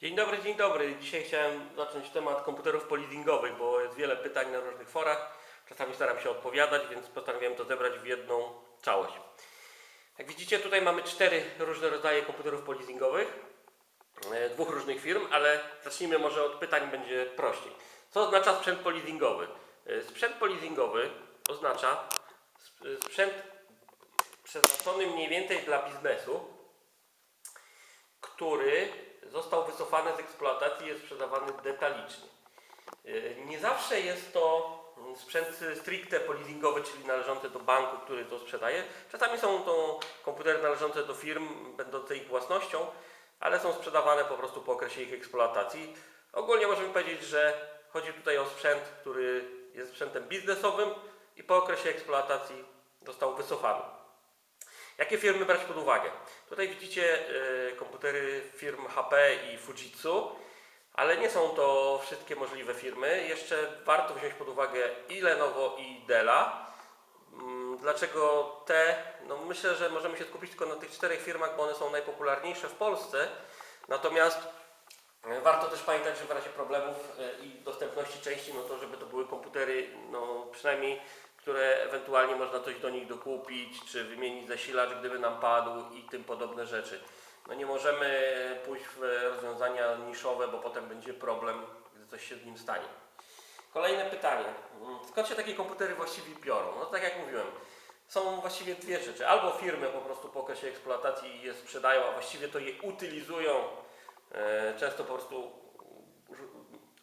Dzień dobry, dzień dobry. Dzisiaj chciałem zacząć temat komputerów polizingowych, bo jest wiele pytań na różnych forach. Czasami staram się odpowiadać, więc postanowiłem to zebrać w jedną całość. Jak widzicie, tutaj mamy cztery różne rodzaje komputerów polizingowych, e, dwóch różnych firm, ale zacznijmy może od pytań, będzie prościej. Co oznacza sprzęt polizingowy? E, Sprzęt polizingowy oznacza sp- sprzęt przeznaczony mniej więcej dla biznesu, który został wycofany z eksploatacji i jest sprzedawany detalicznie. Yy, Nie zawsze jest to mm, sprzęt stricte polizingowy, czyli należący do banku, który to sprzedaje. Czasami są to komputery należące do firm, będące ich własnością, ale są sprzedawane po prostu po okresie ich eksploatacji. Ogólnie możemy powiedzieć, że chodzi tutaj o sprzęt, który jest sprzętem biznesowym i po okresie eksploatacji został wycofany. Jakie firmy brać pod uwagę? Tutaj widzicie y, komputery firm HP i Fujitsu, ale nie są to wszystkie możliwe firmy. Jeszcze warto wziąć pod uwagę i Lenovo i Della. Mm, Dlaczego te? No myślę, że możemy się skupić tylko na tych czterech firmach, bo one są najpopularniejsze w Polsce. Natomiast e, warto też pamiętać, że w razie problemów e, i dostępności części, no to żeby to były komputery, no przynajmniej które ewentualnie można coś do nich dokupić, czy wymienić zasilacz, gdyby nam padł i tym podobne rzeczy. No nie możemy pójść w rozwiązania niszowe, bo potem będzie problem, gdy coś się z nim stanie. Kolejne pytanie. Skąd się takie komputery właściwie biorą? No tak jak mówiłem, są właściwie dwie rzeczy. Albo firmy po prostu po okresie eksploatacji je sprzedają, a właściwie to je utylizują, e, często po prostu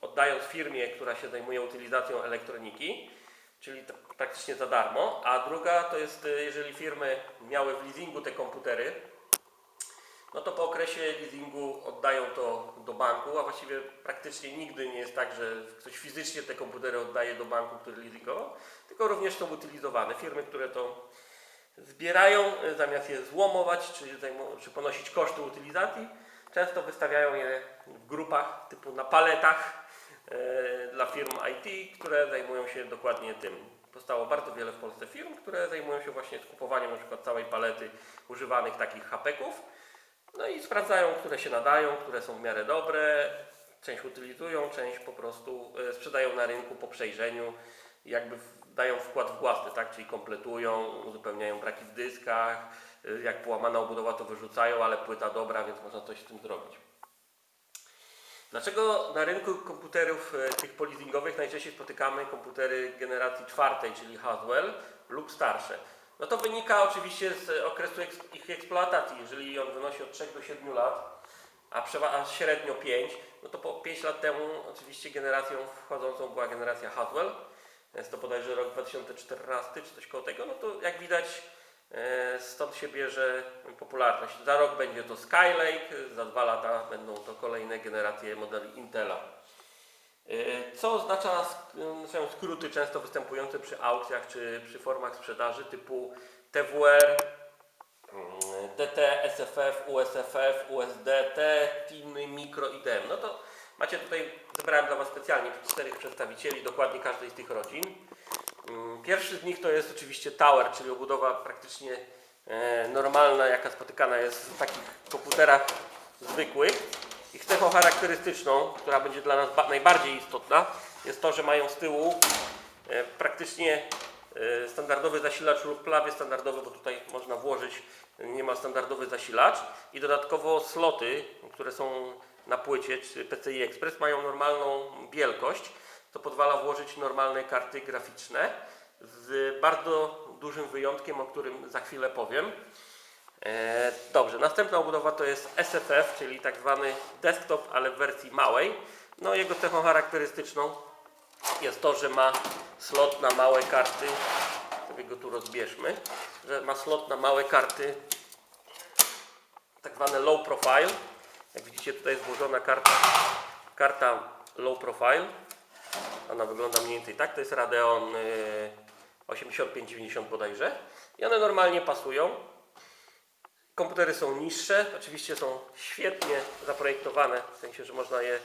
oddając firmie, która się zajmuje utylizacją elektroniki, czyli to praktycznie za darmo. A druga to jest, e, jeżeli firmy miały w leasingu te komputery, no to po okresie leasingu oddają to do banku, a właściwie praktycznie nigdy nie jest tak, że ktoś fizycznie te komputery oddaje do banku, który leasingował, tylko również są utylizowane. Firmy, które to zbierają, e, zamiast je złomować, czy, czy ponosić koszty utylizacji, często wystawiają je w grupach typu na paletach dla firm IT, które zajmują się dokładnie tym. Powstało bardzo wiele w Polsce firm, które zajmują się właśnie skupowaniem na przykład całej palety używanych takich hapeków. No i sprawdzają, które się nadają, które są w miarę dobre. Część utylizują, część po prostu e, sprzedają na rynku po przejrzeniu, jakby dają wkład własny, tak? Czyli kompletują, uzupełniają braki w dyskach. e, Jak połamana obudowa to wyrzucają, ale płyta dobra, więc można coś z tym zrobić. Dlaczego na rynku komputerów e, tych polizingowych najczęściej spotykamy komputery generacji czwartej, czyli Haswell lub starsze? No to wynika oczywiście z okresu eks- ich eksploatacji. Jeżeli on wynosi od 3 do 7 lat, a, a średnio 5, no to po 5 lat temu oczywiście generacją wchodzącą była generacja Haswell. Jest to bodajże rok 2014 czy coś koło tego. No to jak widać e, stąd się bierze popularność. Za rok będzie to Skylake, za dwa lata będą to kolejne generacje modeli Intela. E, Co oznacza są skróty często występujące przy aukcjach czy przy formach sprzedaży typu TWR, mm, DT, SFF, USFF, USDT, TIN, Mikro i DM. No to macie tutaj, zebrałem dla Was specjalnie czterech przedstawicieli dokładnie każdej z tych rodzin. Pierwszy z nich to jest oczywiście Tower, czyli obudowa praktycznie e, normalna, jaka spotykana jest w takich komputerach zwykłych. Ich cechą charakterystyczną, która będzie dla nas ba- najbardziej istotna, jest to, że mają z tyłu e, praktycznie e, standardowy zasilacz lub prawie standardowy, bo tutaj można włożyć, nie ma standardowy zasilacz i dodatkowo sloty, które są na płycie, czy PCI Express mają normalną wielkość, to pozwala włożyć normalne karty graficzne z bardzo dużym wyjątkiem, o którym za chwilę powiem. E, Dobrze, następna obudowa to jest SFF, czyli tak zwany desktop, ale w wersji małej. No jego cechą charakterystyczną jest to, że ma slot na małe karty. Sobie go tu rozbierzmy, że ma slot na małe karty, tak zwane low profile. Jak widzicie, tutaj jest włożona karta, karta low profile. Ona wygląda mniej więcej tak. To jest Radeon y, 8590 bodajże. I one normalnie pasują. Komputery są niższe, oczywiście są świetnie zaprojektowane, w sensie, że można je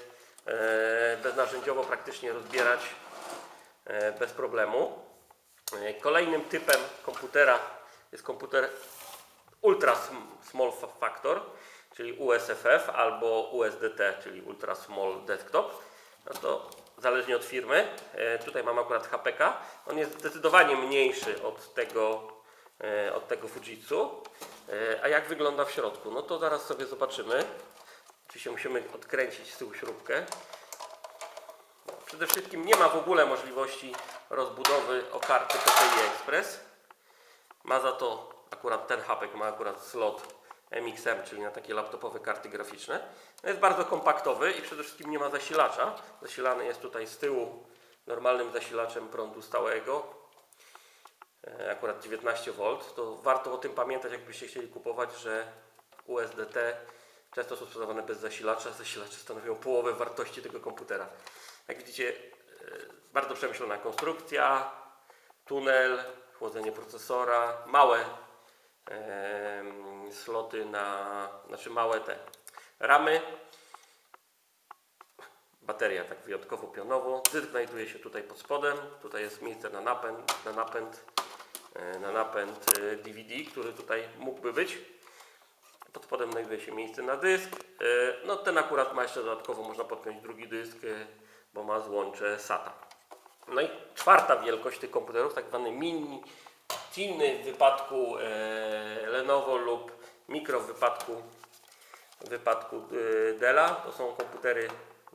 e, beznarzędziowo praktycznie rozbierać e, bez problemu. E, Kolejnym typem komputera jest komputer Ultra Sm- Small Fa- Factor, czyli USFF albo USDT, czyli Ultra Small Desktop, no to zależnie od firmy, e, tutaj mam akurat HPK, on jest zdecydowanie mniejszy od tego, e, od tego Fujitsu. E, A jak wygląda w środku? No to zaraz sobie zobaczymy. Oczywiście musimy odkręcić z tyłu śrubkę. Przede wszystkim nie ma w ogóle możliwości rozbudowy o karty PCI Express. Ma za to akurat ten hapek ma akurat slot MXM, czyli na takie laptopowe karty graficzne. Jest bardzo kompaktowy i przede wszystkim nie ma zasilacza. Zasilany jest tutaj z tyłu normalnym zasilaczem prądu stałego. E, Akurat 19V. To warto o tym pamiętać, jakbyście chcieli kupować, że USDT często są sprzedawane bez zasilacza. Zasilacze stanowią połowę wartości tego komputera. Jak widzicie, e, bardzo przemyślana konstrukcja, tunel, chłodzenie procesora, małe sloty na, znaczy małe te ramy, bateria tak wyjątkowo pionowo, dysk znajduje się tutaj pod spodem, tutaj jest miejsce na napęd, na napęd, e, na napęd e, DVD, który tutaj mógłby być. Pod spodem znajduje się miejsce na dysk. E, No ten akurat ma jeszcze dodatkowo, można podpiąć drugi dysk, e, bo ma złącze SATA. No i czwarta wielkość tych komputerów, tak zwany mini, tiny w wypadku e, Lenovo lub mikro w wypadku, w wypadku e. To są komputery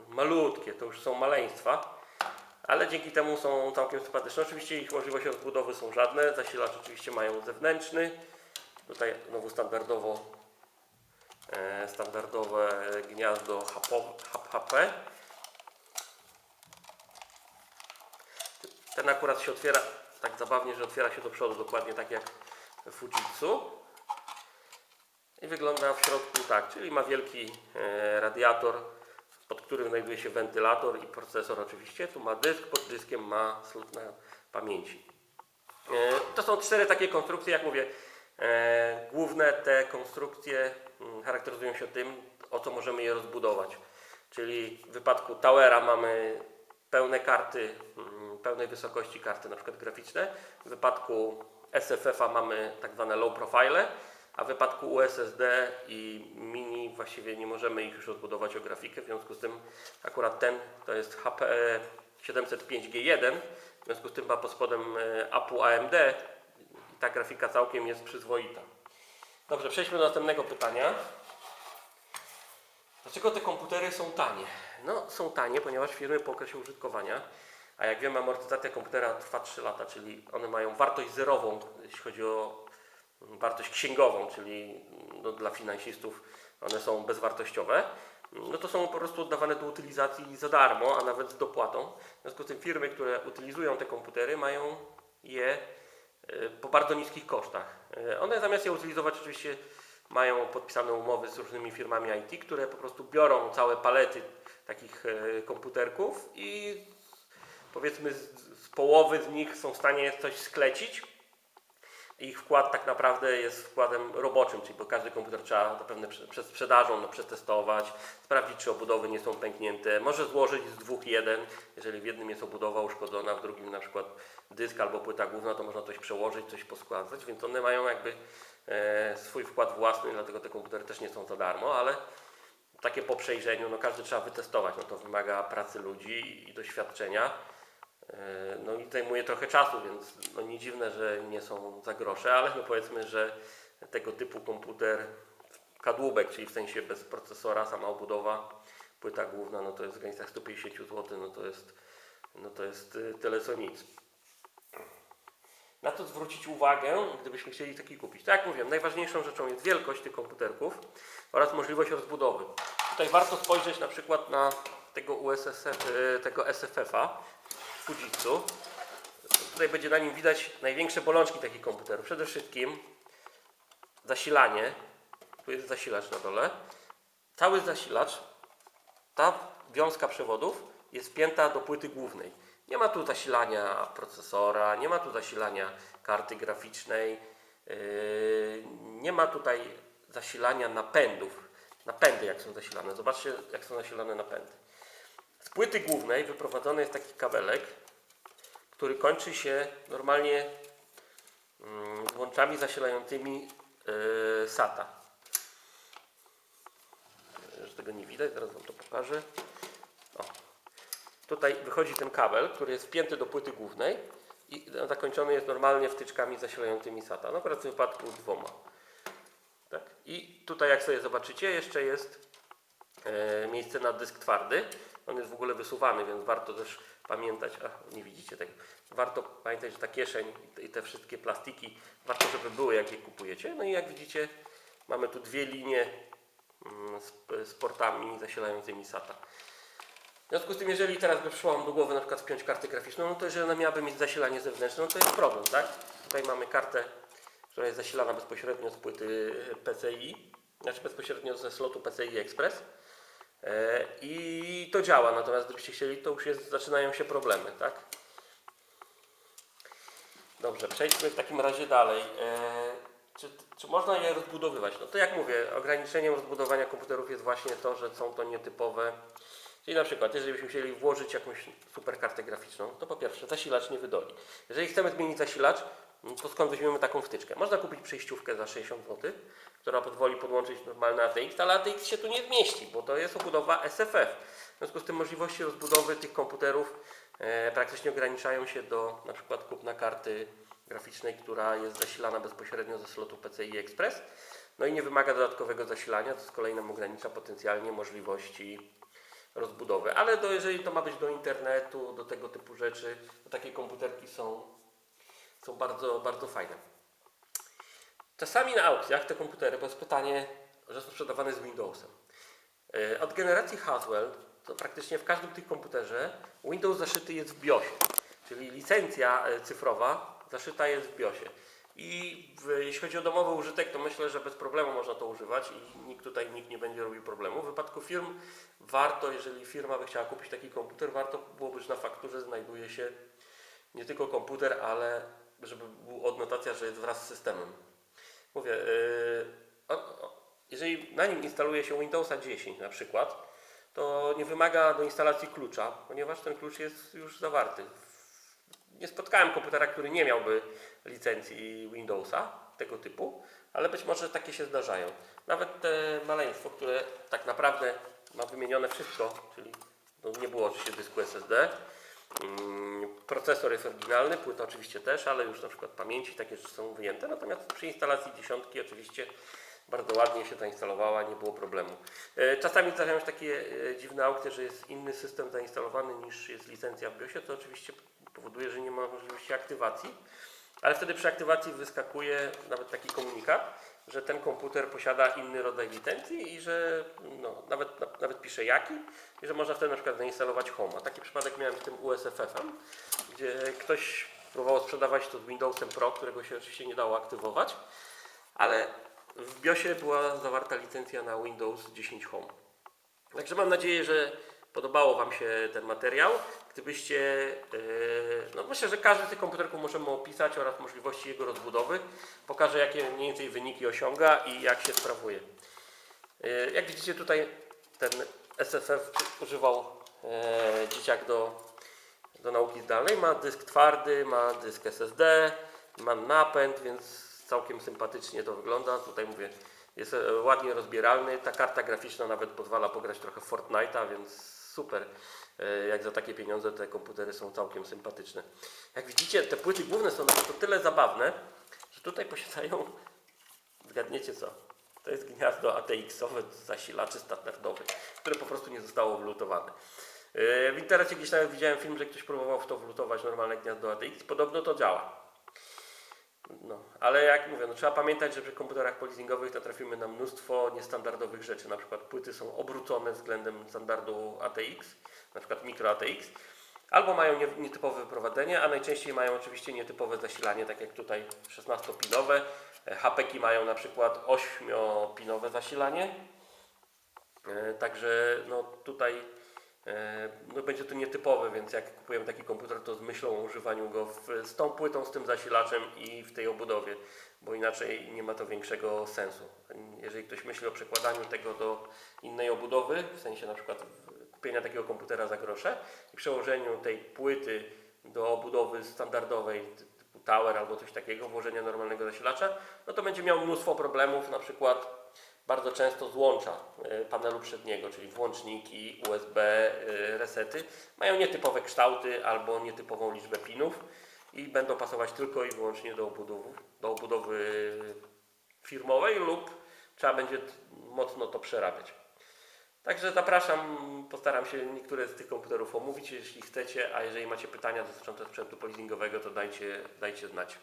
malutkie, to już są maleństwa, ale dzięki temu są całkiem sympatyczne. Oczywiście ich możliwości rozbudowy są żadne. Zasilacz oczywiście mają zewnętrzny. Tutaj znowu standardowo e, standardowe gniazdo HP. Ten akurat się otwiera tak zabawnie, że otwiera się do przodu, dokładnie tak jak Fujitsu. I wygląda w środku tak, czyli ma wielki e, radiator, pod którym znajduje się wentylator i procesor oczywiście. Tu ma dysk, pod dyskiem ma slot na pamięci. E, To są cztery takie konstrukcje, jak mówię. e, Główne te konstrukcje mm, charakteryzują się tym, o co możemy je rozbudować. Czyli w wypadku Towera mamy pełne karty, mm, pełnej wysokości karty, na przykład graficzne. W wypadku SFF-a mamy tak zwane low profile, a w wypadku USSD i Mini właściwie nie możemy ich już rozbudować o grafikę, w związku z tym akurat ten to jest HP 705G1, w związku z tym ma pod spodem e, APU AMD i ta grafika całkiem jest przyzwoita. Dobrze, przejdźmy do następnego pytania. Dlaczego te komputery są tanie? No, są tanie, ponieważ firmy po okresie użytkowania, a jak wiemy, amortyzacja komputera trwa 3 lata, czyli one mają wartość zerową, jeśli chodzi o wartość księgową, czyli no, dla finansistów one są bezwartościowe. No to są po prostu oddawane do utylizacji za darmo, a nawet z dopłatą. W związku z tym firmy, które utylizują te komputery, mają je e, po bardzo niskich kosztach. E, One zamiast je utylizować oczywiście mają podpisane umowy z różnymi firmami IT, które po prostu biorą całe palety takich e, komputerków i powiedzmy z, z połowy z nich są w stanie coś sklecić. Ich wkład tak naprawdę jest wkładem roboczym, czyli bo każdy komputer trzeba zapewne prze- przed sprzedażą no, przetestować, sprawdzić czy obudowy nie są pęknięte, może złożyć z dwóch jeden, jeżeli w jednym jest obudowa uszkodzona, w drugim na przykład dysk albo płyta główna, to można coś przełożyć, coś poskładać, więc one mają jakby e, swój wkład własny, dlatego te komputery też nie są za darmo, ale takie po przejrzeniu, no każdy trzeba wytestować, no to wymaga pracy ludzi i doświadczenia. E, No i zajmuje trochę czasu, więc no nie dziwne, że nie są za grosze, ale no powiedzmy, że tego typu komputer kadłubek, czyli w sensie bez procesora, sama obudowa, płyta główna, no to jest w granicach 150 zł, no to jest, no to jest y, tyle co nic. Na to zwrócić uwagę, gdybyśmy chcieli taki kupić. Tak jak mówiłem, najważniejszą rzeczą jest wielkość tych komputerków oraz możliwość rozbudowy. Tutaj warto spojrzeć na przykład na tego USSF, y, tego SFF-a Fujitsu. Tutaj będzie na nim widać największe bolączki takich komputerów. Przede wszystkim zasilanie. Tu jest zasilacz na dole. Cały zasilacz, ta wiązka przewodów jest wpięta do płyty głównej. Nie ma tu zasilania procesora, nie ma tu zasilania karty graficznej, yy, nie ma tutaj zasilania napędów. Napędy jak są zasilane. Zobaczcie jak są zasilane napędy. Z płyty głównej wyprowadzony jest taki kabelek, który kończy się normalnie mm, łączami zasilającymi yy, SATA. tego nie widać, zaraz Wam to pokażę. O. Tutaj wychodzi ten kabel, który jest wpięty do płyty głównej i zakończony jest normalnie wtyczkami zasilającymi SATA. No akurat w wypadku dwoma. Tak? I tutaj jak sobie zobaczycie jeszcze jest e, miejsce na dysk twardy. On jest w ogóle wysuwany, więc warto też pamiętać, a nie widzicie tego, warto pamiętać, że ta kieszeń i te wszystkie plastiki, warto, żeby były jak je kupujecie. No i jak widzicie, mamy tu dwie linie mm, z, z portami zasilającymi SATA. W związku z tym, jeżeli teraz by przyszło Wam do głowy na przykład spiąć kartę graficzną, no to jeżeli ona miałaby mieć zasilanie zewnętrzne, no to jest problem, tak? Tutaj mamy kartę, która jest zasilana bezpośrednio z płyty PCI, znaczy bezpośrednio ze slotu PCI Express. E, I to działa, natomiast gdybyście chcieli, to już jest, zaczynają się problemy, tak? Dobrze, przejdźmy w takim razie dalej. E, czy, czy można je rozbudowywać? No to jak mówię, ograniczeniem rozbudowania komputerów jest właśnie to, że są to nietypowe. Czyli na przykład, jeżeli byśmy chcieli włożyć jakąś super kartę graficzną, to po pierwsze zasilacz nie wydoli. Jeżeli chcemy zmienić zasilacz, to skąd weźmiemy taką wtyczkę? Można kupić przejściówkę za 60 zł, która pozwoli podłączyć normalny ATX, ale ATX się tu nie zmieści, bo to jest obudowa SFF. W związku z tym możliwości rozbudowy tych komputerów e, praktycznie ograniczają się do na przykład kupna karty graficznej, która jest zasilana bezpośrednio ze slotu PCI Express, no i nie wymaga dodatkowego zasilania, co z kolei nam ogranicza potencjalnie możliwości rozbudowy. Ale do, jeżeli to ma być do internetu, do tego typu rzeczy, to takie komputerki są, są bardzo, bardzo fajne. Czasami na aukcjach te komputery, bo jest pytanie, że są sprzedawane z Windowsem. E, Od generacji Haswell to praktycznie w każdym tych komputerze Windows zaszyty jest w BIOSie, czyli licencja e, cyfrowa zaszyta jest w BIOSie. I jeśli chodzi o domowy użytek, to myślę, że bez problemu można to używać i nikt tutaj nikt nie będzie robił problemu. W wypadku firm warto, jeżeli firma by chciała kupić taki komputer, warto byłoby, że na fakturze znajduje się nie tylko komputer, ale żeby była odnotacja, że jest wraz z systemem. Mówię, o, jeżeli na nim instaluje się Windowsa 10 na przykład, to nie wymaga do instalacji klucza, ponieważ ten klucz jest już zawarty. Nie spotkałem komputera, który nie miałby licencji Windowsa tego typu, ale być może takie się zdarzają. Nawet te maleństwo, które tak naprawdę ma wymienione wszystko, czyli no nie było oczywiście dysku SSD, Mm, Procesor jest oryginalny, płyta oczywiście też, ale już na przykład pamięci takie rzeczy są wyjęte. Natomiast przy instalacji dziesiątki oczywiście bardzo ładnie się zainstalowała, nie było problemu. E, Czasami zdarzają się takie e, dziwne aukcje, że jest inny system zainstalowany niż jest licencja w BIOSie, to oczywiście powoduje, że nie ma możliwości aktywacji, ale wtedy przy aktywacji wyskakuje nawet taki komunikat, że ten komputer posiada inny rodzaj licencji i że no, nawet, nawet pisze jaki i że można wtedy na przykład zainstalować Home. A taki przypadek miałem z tym USFF-em, gdzie ktoś próbował sprzedawać to z Windowsem Pro, którego się oczywiście nie dało aktywować, ale w BIOSie była zawarta licencja na Windows 10 Home. Także mam nadzieję, że podobało Wam się ten materiał. Gdybyście, yy, no myślę, że każdy z tych komputerków możemy opisać oraz możliwości jego rozbudowy. Pokażę, jakie mniej więcej wyniki osiąga i jak się sprawuje. Yy, Jak widzicie tutaj ten SFF używał e, dzieciak do, do nauki zdalnej. Ma dysk twardy, ma dysk SSD, ma napęd, więc całkiem sympatycznie to wygląda. Tutaj mówię, jest e, ładnie rozbieralny. Ta karta graficzna nawet pozwala pograć trochę Fortnite'a, więc super. E, Jak za takie pieniądze te komputery są całkiem sympatyczne. Jak widzicie, te płyty główne są to tyle zabawne, że tutaj posiadają, zgadniecie co? To jest gniazdo ATX-owe zasilaczy standardowych, które po prostu nie zostało wlutowane. E, W internecie gdzieś nawet widziałem film, że ktoś próbował w to wlutować normalne gniazdo ATX. Podobno to działa. No, ale jak mówię, no, trzeba pamiętać, że przy komputerach polizingowych natrafimy na mnóstwo niestandardowych rzeczy. Na przykład płyty są obrócone względem standardu ATX, na przykład mikro ATX, albo mają nie- nietypowe wyprowadzenie, a najczęściej mają oczywiście nietypowe zasilanie, tak jak tutaj 16-pinowe. HP-ki mają na przykład 8-pinowe zasilanie. E, Także no, tutaj e, no, będzie to nietypowe, więc jak kupujemy taki komputer, to z myślą o używaniu go w, z tą płytą, z tym zasilaczem i w tej obudowie, bo inaczej nie ma to większego sensu. Jeżeli ktoś myśli o przekładaniu tego do innej obudowy, w sensie na przykład kupienia takiego komputera za grosze i przełożeniu tej płyty do obudowy standardowej tower albo coś takiego, włożenia normalnego zasilacza, no to będzie miał mnóstwo problemów, na przykład bardzo często złącza y, panelu przedniego, czyli włączniki, USB, y, resety, mają nietypowe kształty albo nietypową liczbę pinów i będą pasować tylko i wyłącznie do obudowy, do obudowy firmowej lub trzeba będzie mocno to przerabiać. Także zapraszam, postaram się niektóre z tych komputerów omówić, jeśli chcecie, a jeżeli macie pytania dotyczące sprzętu polizingowego, to dajcie, dajcie znać.